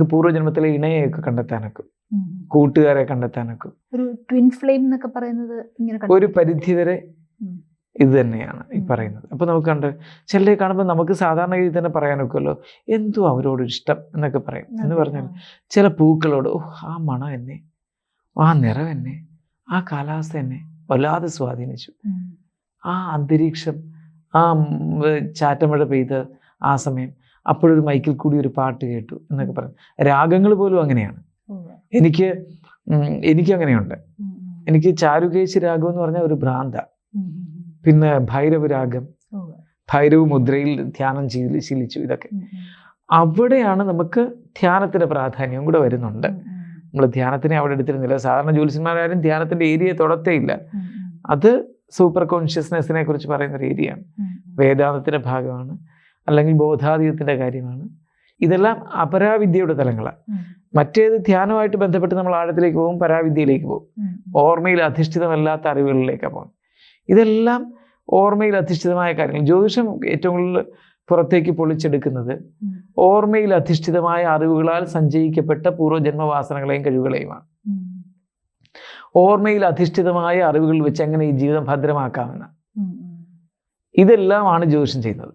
നമുക്ക് പൂർവജന്മത്തിലെ ഇണയെയൊക്കെ കണ്ടെത്താനൊക്കെ കൂട്ടുകാരെ കണ്ടെത്താനൊക്കെ. ഒരു ട്വിൻ ഫ്ലെയിം എന്നൊക്കെ പറയുന്നത് ഇങ്ങനെ. ഒരു പരിധി വരെ ഇത് തന്നെയാണ് ഈ. പറയുന്നത്. അപ്പൊ നമുക്ക് കണ്ട് ചിലരെ കാണുമ്പോൾ നമുക്ക് സാധാരണ രീതിയിൽ തന്നെ പറയാനൊക്കെയല്ലോ എന്തോ അവരോട് ഇഷ്ടം? എന്നൊക്കെ പറയും. എന്ന് പറഞ്ഞാൽ ചില പൂക്കളോട് ഓ ആ മണം എന്നെ ആ നിറം എന്നെ ആ കാലാവസ്ഥ എന്നെ വല്ലാതെ സ്വാധീനിച്ചു. ആ അന്തരീക്ഷം ആ ചാറ്റമഴ പെയ്ത് ആ സമയം അപ്പോഴൊരു മൈക്കിൽ കൂടി ഒരു പാട്ട് കേട്ടു എന്നൊക്കെ പറയും രാഗങ്ങൾ പോലും അങ്ങനെയാണ് എനിക്ക് എനിക്ക് അങ്ങനെയുണ്ട്. എനിക്ക് ചാരുകേശി രാഗം എന്ന് പറഞ്ഞാൽ ഒരു ഭ്രാന്ത. പിന്നെ ഭൈരവ രാഗം ഭൈരവ് മുദ്രയിൽ ധ്യാനം ശീലി ശീലിച്ചു ഇതൊക്കെ. അവിടെയാണ് നമുക്ക് ധ്യാനത്തിന്റെ പ്രാധാന്യം കൂടെ വരുന്നുണ്ട്. നമ്മൾ ധ്യാനത്തിനെ അവിടെ എടുത്തിരുന്നില്ല സാധാരണ ജ്യോത്സ്യന്മാരാരും ധ്യാനത്തിന്റെ ഏരിയ തൊടത്തേ ഇല്ല. അത് സൂപ്പർ കോൺഷ്യസ്നെസ്സിനെ കുറിച്ച് പറയുന്ന ഒരു ഏരിയയാണ്. വേദാന്തത്തിന്റെ ഭാഗമാണ് അല്ലെങ്കിൽ ബോധാതീതത്തിന്റെ കാര്യമാണ്. ഇതെല്ലാം അപരാവിദ്യയുടെ തലങ്ങളാണ് മറ്റേത് ധ്യാനമായിട്ട് ബന്ധപ്പെട്ട് നമ്മൾ ആഴത്തിലേക്ക് പോകും പരാവിദ്യയിലേക്ക് പോകും. ഓർമ്മയിൽ അധിഷ്ഠിതമല്ലാത്ത അറിവുകളിലേക്കാണ് പോകുന്നത്. ഇതെല്ലാം ഓർമ്മയിൽ അധിഷ്ഠിതമായ കാര്യങ്ങൾ. ജ്യോതിഷം ഏറ്റവും കൂടുതൽ പുറത്തേക്ക് പൊളിച്ചെടുക്കുന്നത് ഓർമ്മയിൽ അധിഷ്ഠിതമായ അറിവുകളാൽ സഞ്ചയിക്കപ്പെട്ട പൂർവജന്മവാസനകളെയും കഴിവുകളെയുമാണ്. ഓർമ്മയിൽ അധിഷ്ഠിതമായ അറിവുകൾ വെച്ച് എങ്ങനെ ഈ ജീവിതം ഭദ്രമാക്കാമെന്ന്. ഇതെല്ലാമാണ് ജ്യോതിഷം ചെയ്യുന്നത്.